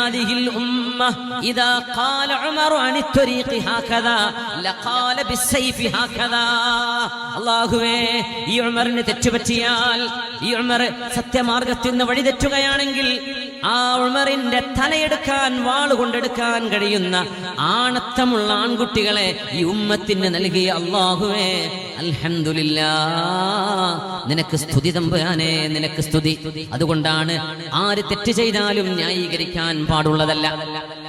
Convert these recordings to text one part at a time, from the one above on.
هذه الأمة إذا قال عمر عن الطريق هكذا لقال بالسيف هكذا അള്ളാഹുവേ ഈ ഉമറിന് തെറ്റുപറ്റിയാൽ ഈ ഉമർ സത്യമാർഗത്തിൽ നിന്ന് വഴി തെറ്റുകയാണെങ്കിൽ ആ ഉമറിന്റെ തലയെടുക്കാൻ വാളുകൊണ്ടെടുക്കാൻ കഴിയുന്ന ആണത്തമുള്ള ആൺകുട്ടികളെ ഈ ഉമ്മത്തിന് നൽകിയ അള്ളാഹുവേ അൽഹംദുലില്ലാ. നിനക്ക് സ്തുതി തമ്പുരാനെ നിനക്ക് സ്തുതി. അതുകൊണ്ടാണ് ആര് തെറ്റ് ചെയ്താലും ന്യായീകരിക്കാൻ പാടുള്ളതല്ല.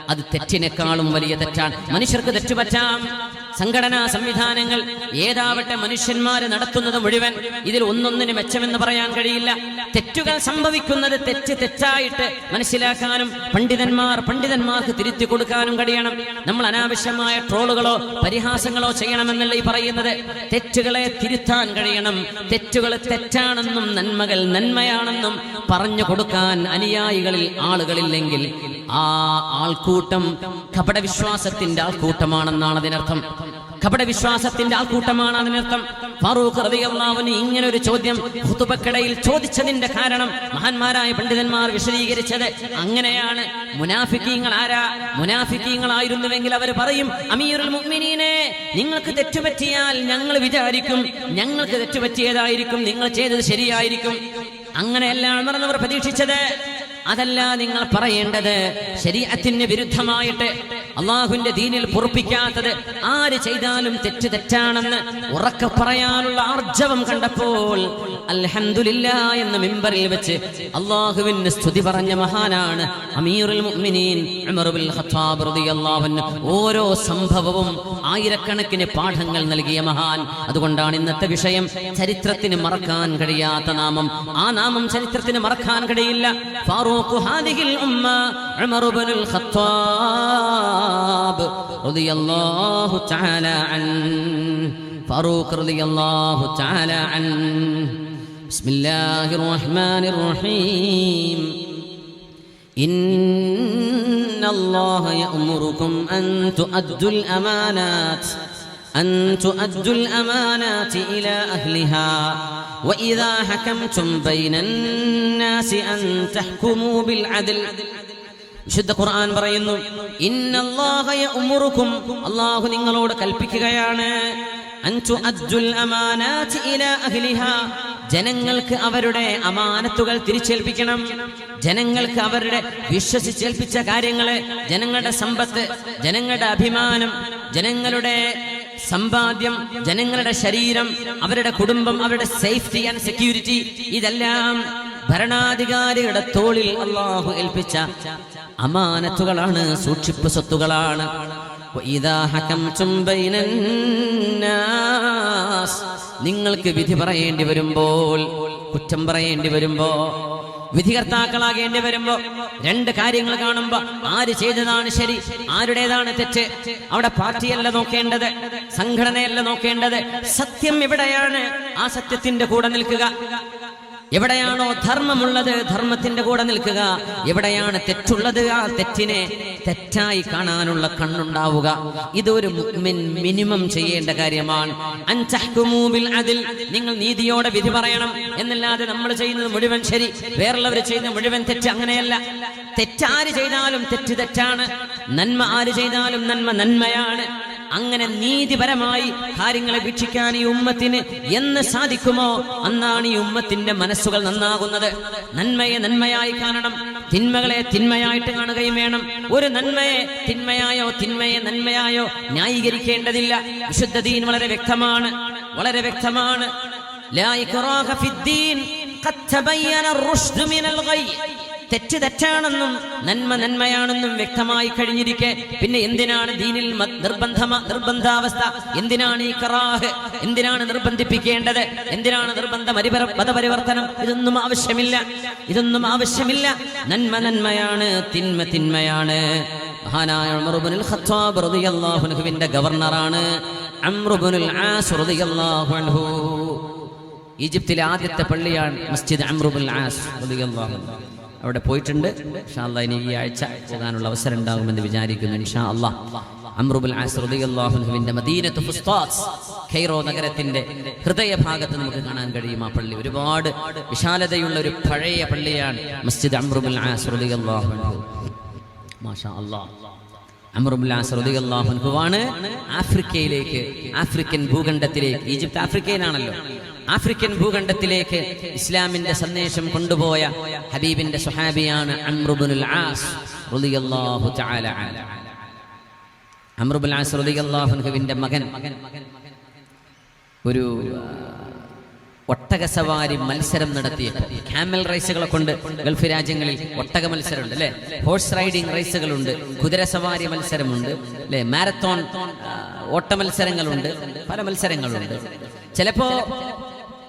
അത് തെറ്റിനേക്കാളും വലിയ തെറ്റാണ്. മനുഷ്യർക്ക് തെറ്റുപറ്റാം. സംഘടനാ സംവിധാനങ്ങൾ ഏതാവട്ടെ മനുഷ്യന്മാര് നടത്തുന്നത് മുഴുവൻ ഇതിൽ ഒന്നൊന്നിന് മെച്ചമെന്ന് പറയാൻ കഴിയില്ല. തെറ്റുകൾ സംഭവിക്കുന്നത് തെറ്റ് തെറ്റായിട്ട് മനസ്സിലാക്കാനും പണ്ഡിതന്മാർ പണ്ഡിതന്മാർക്ക് തിരുത്തി കൊടുക്കാനും കഴിയണം. നമ്മൾ അനാവശ്യമായ ട്രോളുകളോ പരിഹാസങ്ങളോ ചെയ്യണമെന്നല്ല ഈ പറയുന്നത്. തെറ്റുകളെ തിരുത്താൻ കഴിയണം. തെറ്റുകൾ തെറ്റാണെന്നും നന്മകൾ നന്മയാണെന്നും പറഞ്ഞു കൊടുക്കാൻ അനുയായികളിൽ ആളുകളില്ലെങ്കിൽ ആ ആൾക്കൂട്ടം കപടവിശ്വാസത്തിന്റെ ആൾക്കൂട്ടമാണെന്നാണ് അതിനർത്ഥം. കപടവിശ്വാസത്തിന്റെ ആൾക്കൂട്ടമാണ് അതിനർത്ഥം. ഫാറൂഖ് റളിയല്ലാഹുവിന് ഇങ്ങനെ ഒരു ചോദ്യം ഖുതുബക്കിടയിൽ ചോദിച്ചതിന്റെ കാരണം മഹാന്മാരായ പണ്ഡിതന്മാർ വിശദീകരിച്ചത് അങ്ങനെയാണ്. മുനാഫിക്കീങ്ങൾ ആരാ? മുനാഫിക്കീങ്ങളായിരുന്നുവെങ്കിൽ അവർ പറയും അമീറുൽ മുഅ്മിനീനെ നിങ്ങൾക്ക് തെറ്റുപറ്റിയാൽ ഞങ്ങൾ വിചാരിക്കും. ഞങ്ങൾക്ക് തെറ്റുപറ്റിയതായിരിക്കും നിങ്ങൾ ചെയ്തത് ശരിയായിരിക്കും. അങ്ങനെയല്ല മറന്നവർ പ്രതീക്ഷിച്ചത്. അതല്ല നിങ്ങൾ പറയേണ്ടത്. ശരീരത്തിന് വിരുദ്ധമായിട്ട് അള്ളാഹുവിന്റെ ദീനിൽ പൊറപ്പിക്കാത്തത് ആര് ചെയ്താലും തെറ്റ് തെറ്റാണെന്ന് ഉറക്കെ പറയാനുള്ള ആർജവം കണ്ടപ്പോൾ അൽഹന്ദില്ല എന്ന മിമ്പറിൽ വെച്ച് അള്ളാഹുവിന് സ്തുതി പറഞ്ഞ മഹാനാണ് അമീറുൽ ഓരോ സംഭവവും ആയിരക്കണക്കിന് പാഠങ്ങൾ നൽകിയ മഹാൻ. അതുകൊണ്ടാണ് ഇന്നത്തെ വിഷയം ചരിത്രത്തിന് മറക്കാൻ കഴിയാത്ത നാമം. ആ നാമം ചരിത്രത്തിന് മറക്കാൻ കഴിയില്ല. ഫാറൂഖ് فاروق هذه الأمة عمر بن الخطاب رضي الله تعالى عنه. فاروق رضي الله تعالى عنه. بسم الله الرحمن الرحيم. إن الله يأمركم أن تؤدوا الأمانات. أن تؤدوا الأمانات إلى أهلها وإذا حكمتم بين الناس أن تحكموا بالعدل വിശുദ്ധ ഖുർആൻ പറയുന്നു ഇന്നല്ലാഹ യഅ്മുറുക്കും അല്ലാഹു നിങ്ങളോട് കൽപ്പിക്കുകയാണ് അൻ തുഅദ്ദുൽ അമാനാതി ഇലാ അഹ്ലിഹാ ജനങ്ങൾക്ക് അവരുടെ അമാനത്തുകൾ തിരിച്ചേൽപ്പിക്കണം ജനങ്ങൾക്ക് അവരുടെ വിശ്വസിച്ചേൽപ്പിച്ച കാര്യങ്ങള് ജനങ്ങളുടെ സമ്പത്ത് ജനങ്ങളുടെ അഭിമാനം ജനങ്ങളുടെ സമ്പാദ്യം ജനങ്ങളുടെ ശരീരം അവരുടെ കുടുംബം അവരുടെ സേഫ്റ്റി ആൻഡ് സെക്യൂരിറ്റി ഇതെല്ലാം ഭരണാധികാരിയുടെ തോളിൽ അള്ളാഹു ഏൽപ്പിച്ച അമാനത്തുകളാണ് സൂക്ഷിപ്പ് സ്വത്തുകളാണ്. നിങ്ങൾക്ക് വിധി പറയേണ്ടി വരുമ്പോൾ കുറ്റം പറയേണ്ടി വരുമ്പോ വിധികർത്താക്കളാകേണ്ടി വരുമ്പോ രണ്ട് കാര്യങ്ങൾ കാണുമ്പോ ആര് ചെയ്തതാണ് ശരി ആരുടേതാണ് തെറ്റ്? അവിടെ പാർട്ടിയല്ല നോക്കേണ്ടത് സംഘടനയല്ല നോക്കേണ്ടത്. സത്യം എവിടെയാണ് ആ സത്യത്തിന്റെ കൂടെ നിൽക്കുക. എവിടെയാണോ ധർമ്മമുള്ളത് ധർമ്മത്തിന്റെ കൂടെ നിൽക്കുക. എവിടെയാണ് തെറ്റുള്ളത് ആ തെറ്റിനെ തെറ്റായി കാണാനുള്ള കണ്ണുണ്ടാവുക. ഇതൊരു മിനിമം ചെയ്യേണ്ട കാര്യമാണ്. അദിൽ. നിങ്ങൾ നീതിയോടെ വിധി പറയണം. എന്നല്ലാതെ നമ്മൾ ചെയ്യുന്നത് മുഴുവൻ ശരി. വേറുള്ളവർ ചെയ്യുന്ന മുഴുവൻ തെറ്റ്. അങ്ങനെയല്ല. തെറ്റാര് ചെയ്താലും തെറ്റ് തെറ്റാണ്. നന്മ ആര് ചെയ്താലും നന്മ നന്മയാണ്. അങ്ങനെ നീതിപരമായി കാര്യങ്ങളെ വീക്ഷിക്കാൻ ഈ ഉമ്മത്തിന് എന്ന് സാധിക്കുമോ അന്നാണ് ഈ ഉമ്മത്തിന്റെ മനസ്സുകൾ നന്നാകുന്നത് നന്മയെ നന്മയായി കാണണം തിന്മകളെ തിന്മയായിട്ട് കാണുകയും വേണം ഒരു നന്മയെ തിന്മയായോ തിന്മയെ നന്മയായോ ന്യായീകരിക്കേണ്ടതില്ല വിശുദ്ധ ദീൻ വളരെ വ്യക്തമാണ് വളരെ വ്യക്തമാണ് ലാ ഇക്റാഹ ഫിദ്ദീൻ ഖദ് തബയ്യന الرشد من الغي തെറ്റ് തെറ്റാണെന്നും നന്മ നന്മയാണെന്നും വ്യക്തമായി കഴിഞ്ഞിരിക്കെ. പിന്നെ എന്തിനാണ് ദീനിൽ നിർബന്ധ നിർബന്ധാവസ്ഥ? എന്തിനാണ് ഈ കറാഹ്? എന്തിനാണ് നിർബന്ധിപ്പിക്കേണ്ടത്? എന്തിനാണ് നിർബന്ധ മതപരിവർത്തനം? ഇതൊന്നും ആവശ്യമില്ല. ഇതൊന്നും ആവശ്യമില്ല. നന്മ നന്മയാണ് തിന്മ തിന്മയാണ്. മഹാനായ ഉമർ ഇബ്നുൽ ഖത്താബ് റളിയല്ലാഹു ഗവർണറാണ് ആസ് റളിയല്ലാഹു അൻഹു. ഈജിപ്തിലെ ആദ്യത്തെ പള്ളിയാണ് മസ്ജിദ് അമ്രുബുൽ ആസ് റളിയല്ലാഹു. അവിടെ പോയിട്ടുണ്ട്. ഇൻഷാ അല്ലാ ഇനി ഈ ആഴ്ച പോകാനുള്ള അവസരം ഉണ്ടാകുമെന്ന് വിചാരിക്കുന്നു. ഇൻഷാ അല്ലാ അമ്രുബുൽ ആസ് റളിയല്ലാഹു അൻഹുവിന്റെ മദീനത്ത് ഫുസ്താസ് ഖൈറോ നഗരത്തിന്റെ ഹൃദയഭാഗത്ത് നമുക്ക് കാണാൻ കഴിയും ആ പള്ളി. ഒരുപാട് വിശാലതയുള്ള ഒരു പഴയ പള്ളിയാണ് മസ്ജിദ് അമ്രുബുൽ ആസ് റളിയല്ലാഹു അൻഹു. മാഷാ അല്ലാ. അമറുബുല്ലാഹുവാണ് ആഫ്രിക്കയിലേക്ക് ആഫ്രിക്കൻ ഭൂഖണ്ഡത്തിലേക്ക് ഈജിപ്ത് ആഫ്രിക്കയിലാണല്ലോ. ആഫ്രിക്കൻ ഭൂഖണ്ഡത്തിലേക്ക് ഇസ്ലാമിന്റെ സന്ദേശം കൊണ്ടുപോയ ഹബീബിന്റെ സുഹാബിയാണ് അമ്രുബുൽ മകൻ. ഒരു ഒട്ടകസവാരി മത്സരം നടത്തിയപ്പോൾ ക്യാമൽ റേസുകളെ കൊണ്ട് ഗൾഫ് രാജ്യങ്ങളിൽ ഒട്ടക മത്സരമുണ്ട് അല്ലെ? ഹോഴ്സ് റൈഡിംഗ് റേസുകളുണ്ട് കുതിരസവാരി മത്സരമുണ്ട് അല്ലെ? മാരത്തോൺ ഓട്ട മത്സരങ്ങളുണ്ട് പല മത്സരങ്ങളുണ്ട്. ചിലപ്പോ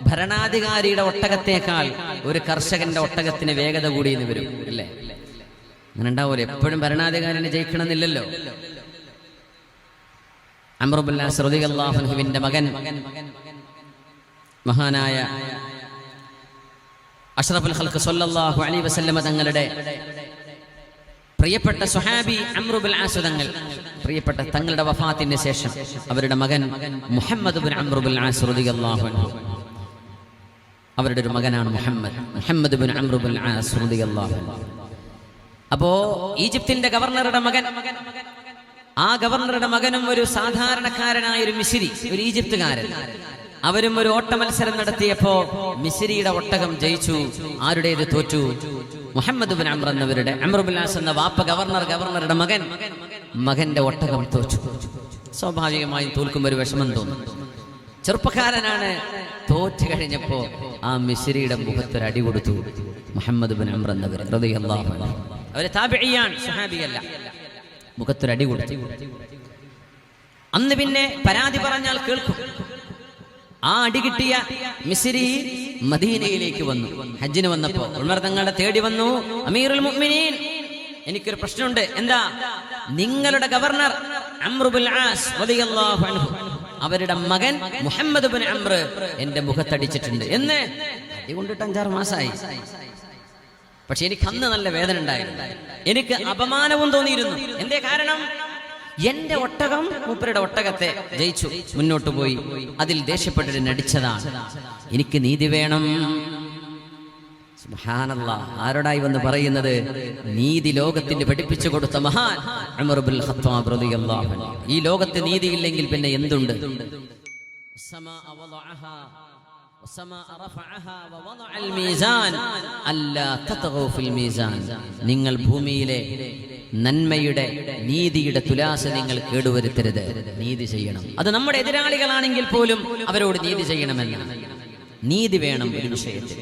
ഭരണാധികാരിയുടെ ഒട്ടകത്തേക്കാൾ ഒരു കർഷകന്റെ ഒട്ടകത്തിന് വേഗത കൂടിയെന്ന് വരും അല്ലേ? അങ്ങനെ ഉണ്ടാവൂലെ എപ്പോഴും ഭരണാധികാരിനെ ജയിക്കണമെന്നില്ലല്ലോ. അമറുബുല്ലാസ് റളിയല്ലാഹുവിന്റെ മകൻ മഹാനായ അഷ്റഫുൽ ഹൽക്ക് സല്ലല്ലാഹു അലൈഹി വസല്ലമ തങ്ങളുടെ പ്രിയപ്പെട്ട സുഹാബി ആസ് തങ്ങൾ പ്രിയപ്പെട്ട തങ്ങളുടെ വഫാത്തിന് ശേഷം അവരുടെ മകൻ മുഹമ്മദ് ബിൻ ആസ് റളിയല്ലാഹു അൻഹു. അവരുടെ ഒരു മകനാണ് മുഹമ്മദ് മുഹമ്മദ് ബിൻ ആസ് റളിയല്ലാഹു അൻഹു. അപ്പോ ഈജിപ്തിന്റെ ഗവർണറുടെ മകൻ ആ ഗവർണറുടെ മകനും ഒരു സാധാരണക്കാരനായ ഒരു മിസിരി ഒരു ഈജിപ്തുകാരൻ. അവരും ഒരു ഓട്ട മത്സരം നടത്തിയപ്പോ മിസിരിയുടെ ഒട്ടകം ജയിച്ചു. ആരുടേത് തോറ്റു? മുഹമ്മദ് ബിൻ അമ്ര എന്നവരുടെ. അമ്രുബുല്ലാസ് എന്ന വാപ്പ ഗവർണർ ഗവർണറുടെ മകൻ. മകന്റെ ഒട്ടകം തോറ്റു. സ്വാഭാവികമായും തോൽക്കുമ്പോൾ ഒരു വിഷമം തോന്നും. ചെറുപ്പക്കാരനാണ് തോറ്റു കഴിഞ്ഞപ്പോ ആ മിശ്രിയുടെ മുഖത്തൊരു അടി കൊടുത്തു മുഹമ്മദ് ബിൻ അമ്ര എന്നവർ. അവർ താബിഇയാണ് സുഹാബിയല്ല മുഖത്തൊരു അടി കൊടുത്തു. അന്ന് പിന്നെ പരാതി പറഞ്ഞാൽ കേൾക്കും. ആ അടി കിട്ടിയ മിസ്രി മദീനയിലേക്ക് വന്നു. ഹജ്ജിന് വന്നപ്പോ തങ്ങളുടെ തേടി വന്നു. അമീറുൽ മുഅ്മിനീൻ എനിക്കൊരു പ്രശ്നമുണ്ട്. എന്താ? നിങ്ങളുടെ ഗവർണർ അമ്രുബുൽ ആസ് റളിയല്ലാഹു അൻഹു അവരുടെ മകൻ മുഹമ്മദ് ബിൻ അമ്ര എന്റെ മുഖത്തടിച്ചിട്ടുണ്ട്. എന്ന്? അടി കൊണ്ടിട്ട് അഞ്ചാറ് മാസമായി പക്ഷെ എനിക്ക് അന്ന് നല്ല വേദന ഉണ്ടായിരുന്നു. എനിക്ക് അപമാനവും തോന്നിയിരുന്നു. എന്തേ കാരണം? എന്റെ ഒട്ടകം മൂപ്പരുടെ ഒട്ടകത്തെ ജയിച്ചു മുന്നോട്ട് പോയി. അതിൽ ദേഷ്യപ്പെട്ടിട്ട് നടിച്ചതാണ്. എനിക്ക് നീതി വേണം. ആരോടായി വന്ന് പറയുന്നത്? നീതി ലോകത്തിന് പഠിപ്പിച്ചു കൊടുത്ത മഹാൻ. ഈ ലോകത്ത് നീതിയില്ലെങ്കിൽ പിന്നെ എന്തുണ്ട്? നിങ്ങൾ ഭൂമിയിലെ നന്മയുടെ നീതിയുടെ തുലാസ് നിങ്ങൾ കേടുവരുത്തരുത്. നീതി ചെയ്യണം. അത് നമ്മുടെ എതിരാളികളാണെങ്കിൽ പോലും അവരോട് നീതി ചെയ്യണമെന്ന്. നീതി വേണം ഒരു വിഷയത്തിൽ.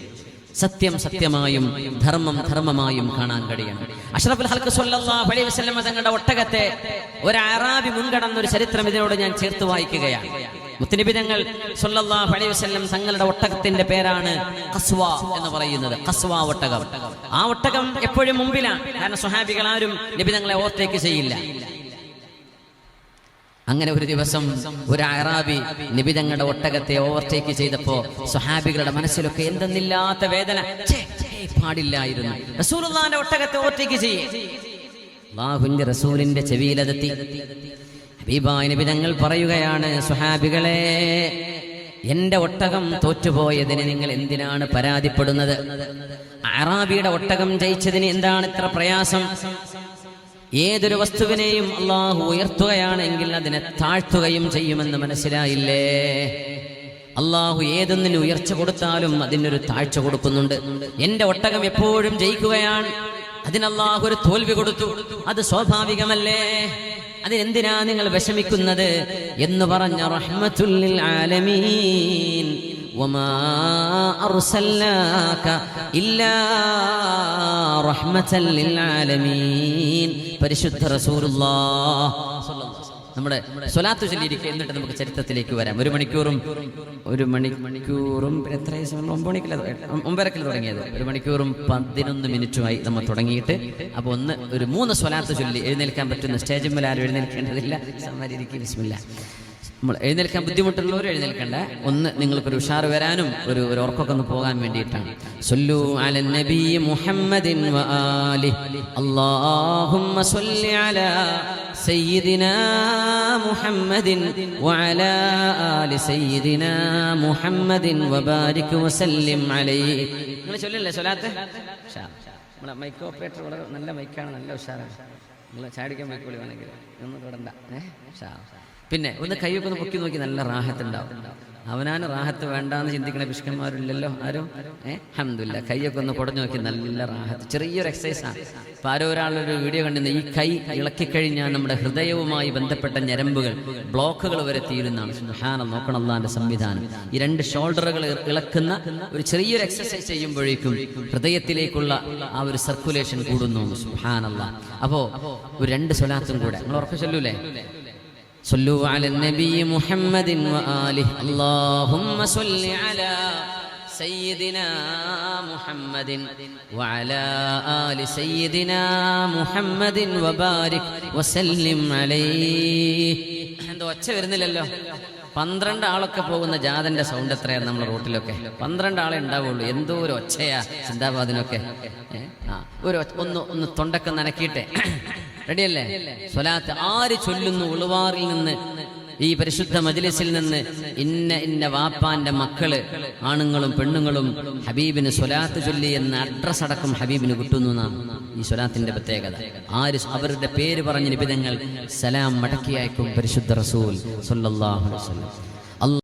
സത്യം സത്യമായും ധർമ്മം ധർമ്മമായും കാണാൻ കഴിയണം. അഷ്റഫുൽ ഹൽക്ക് സല്ലല്ലാഹു അലൈഹി വസല്ലം തങ്ങളുടെ ഒട്ടകത്തെ ഒരു അറാബി മുൻകടന്ന ഒരു ചരിത്രം ഇതിനോട് ഞാൻ ചേർത്ത് വായിക്കുകയാണ്. മുത്തനബി തങ്ങൾ സല്ലല്ലാഹു അലൈഹി വസല്ലം തങ്ങളുടെ ഒട്ടകത്തിന്റെ പേരാണ് കസ്വ എന്ന് പറയുന്നത്. കസ്വ ഒട്ടകം. ആ ഒട്ടകം എപ്പോഴും മുമ്പിലാണ്. കാരണം സ്വഹാബികൾ ആരും നബി തങ്ങളെ ഓവർടേക്ക് ചെയ്യില്ല. അങ്ങനെ ഒരു ദിവസം ഒരു അറാബി നിബിതങ്ങളുടെ ഒട്ടകത്തെ ഓവർടേക്ക് ചെയ്തപ്പോ സ്വഹാബികളുടെ മനസ്സിലൊക്കെ എന്തെന്നില്ലാത്ത വേദന. പാടില്ലായിരുന്നു. റസൂലുള്ളാന്റെ ഒട്ടകത്തെ ഓവർടേക്ക് ചെയ്യേ. അള്ളാഹുവിന്റെ റസൂലിന്റെ ചെവിയിലതെത്തി. ഹബീബായ തങ്ങൾ പറയുകയാണ് സുഹാബികളെ എന്റെ ഒട്ടകം തോറ്റുപോയതിന് നിങ്ങൾ എന്തിനാണ് പരാതിപ്പെടുന്നത്? അറാബിയുടെ ഒട്ടകം ജയിച്ചതിന് എന്താണ് ഇത്ര പ്രയാസം? ഏതൊരു വസ്തുവിനെയും അള്ളാഹു ഉയർത്തുകയാണെങ്കിൽ അതിനെ താഴ്ത്തുകയും ചെയ്യുമെന്ന് മനസ്സിലായില്ലേ? അള്ളാഹു ഏതൊന്നിന് ഉയർച്ച കൊടുത്താലും അതിനൊരു താഴ്ച കൊടുക്കുന്നുണ്ട്. എന്റെ ഒട്ടകം എപ്പോഴും ജയിക്കുകയാണ്. അതിന് അള്ളാഹു ഒരു തോൽവി കൊടുത്തു. അത് സ്വാഭാവികമല്ലേ? അതിനെന്തിനാ നിങ്ങൾ വിഷമിക്കുന്നത് എന്ന് പറഞ്ഞ റഹ്മത്തുല്ലിൽ ആലമീൻ وما أرسلناك إلا رحمة للعالمين പരിശുദ്ധ റസൂലുള്ളാഹ് നമ്മുടെ സ്വലാത്തു ചൊല്ലിയിരിക്കുക എന്നിട്ട് നമുക്ക് ചരിത്രത്തിലേക്ക് വരാം. ഒരു മണിക്കൂറും ഒരു മണിക്കൂറും എത്ര ഒമ്പത് മണിക്കല്ല? ഒമ്പരക്കിൽ തുടങ്ങിയത്? ഒരു മണിക്കൂറും പതിനൊന്ന് മിനിറ്റുമായി നമ്മൾ തുടങ്ങിയിട്ട് അപ്പോൾ ഒന്ന് ഒരു മൂന്ന് സ്വലാത്ത് ചൊല്ലി. എഴുന്നേൽക്കാൻ പറ്റുന്ന സ്റ്റേജിൽ മേലെ ആരും എഴുന്നേൽക്കേണ്ടതില്ല. സമാരിക്കും ബിസ്മില്ല. നമ്മൾ എഴുന്നേൽക്കാൻ ബുദ്ധിമുട്ടുള്ളവർ എഴുന്നേൽക്കണ്ട. ഒന്ന് നിങ്ങൾക്കൊരു ഉഷാർ വരാനും ഒരു ഒരു ഉറക്കൊക്കെ ഒന്ന് പോകാൻ വേണ്ടിയിട്ടാണ്. സൊല്ലു മുഹമ്മദിൻ അല്ലാഹുമ്മ സ്വല്ലി അലാ സയ്യിദിനാ മുഹമ്മദിൻ വഅലാ ആലി സയ്യിദിനാ മുഹമ്മദിൻ وبارك وسلم അലൈഹി നിങ്ങൾ ചൊല്ലില്ലേ സ്വലാത്ത്. നമ്മളെ മൈക്ക് ഓപ്പറേറ്റർ വളരെ നല്ല മൈക്കാണ് നല്ല ഉഷാറാണ്. നിങ്ങൾ ചാടിക്കാൻ പോയിക്കോളി വേണമെങ്കിൽ ഒന്നും തൊടണ്ട. ഏ. പിന്നെ ഒന്ന് കൈയൊക്കെ ഒന്ന് പൊക്കി നോക്കി നല്ല റാഹത്തുണ്ടാവും അവനാണ് റാഹത്ത് വേണ്ടാന്ന് ചിന്തിക്കുന്ന പിഷ്കന്മാരില്ലല്ലോ ആരോ? ഏ? അഹമ്മദില്ല കൈയൊക്കെ ഒന്ന് കുടഞ്ഞു നോക്കി നല്ല റാഹത്ത്. ചെറിയൊരു എക്സസൈസാണ് ഇപ്പം ആരോ ഒരാളൊരു വീഡിയോ കണ്ടിരുന്ന. ഈ കൈ ഇളക്കിക്കഴിഞ്ഞാൽ നമ്മുടെ ഹൃദയവുമായി ബന്ധപ്പെട്ട ഞരമ്പുകൾ ബ്ലോക്കുകൾ വരെ തീരുന്നതാണ്. സുഹാനം നോക്കണം അള്ളാന്റെ സംവിധാനം. ഈ രണ്ട് ഷോൾഡറുകൾ ഇളക്കുന്ന ഒരു ചെറിയൊരു എക്സസൈസ് ചെയ്യുമ്പോഴേക്കും ഹൃദയത്തിലേക്കുള്ള ആ ഒരു സർക്കുലേഷൻ കൂടുന്നു. സുഹാനല്ല അപ്പോ ഒരു രണ്ട് സ്വലാത്തും കൂടെ. നിങ്ങൾ ഉറപ്പ് ചൊല്ലൂലേ? صلوا على النبي محمد وآله اللهم صل على سيدنا محمد وعلى آل سيدنا محمد وبارك وسلم عليه എന്തോ ഒച്ച വരുന്നില്ലല്ലോ പന്ത്രണ്ട് ആളൊക്കെ പോകുന്ന ജാഥന്റെ സൗണ്ട് എത്രയാണ് നമ്മുടെ റോട്ടിലൊക്കെ പന്ത്രണ്ട് ആളെ ഉണ്ടാവുള്ളൂ എന്തോ ഒരു ഒച്ചയാ ചിന്താബാദിനൊക്കെ ഏ? ആ ഒരു ഒച്ച- ഒന്ന് ഒന്ന് തൊണ്ടൊക്കെ നനക്കിയിട്ടെ റെഡിയല്ലേ? സ്വലാത്ത് ആര് ചൊല്ലുന്നു ഉളുവാറിൽ നിന്ന്? ഈ പരിശുദ്ധ മജ്ലിസിൽ നിന്ന് ഇന്ന ഇന്ന വാപ്പാന്റെ മക്കൾ ആണുങ്ങളും പെണ്ണുങ്ങളും ഹബീബിന് സ്വലാത്ത് ചൊല്ലി എന്ന അഡ്രസ് അടക്കം ഹബീബിന് കിട്ടുന്നു എന്നാണ് ഈ സ്വലാത്തിന്റെ പ്രത്യേകത. ആര് അവരുടെ പേര് പറഞ്ഞ നിബിധങ്ങൾ സലാം മടക്കി അയക്കും പരിശുദ്ധ റസൂൽ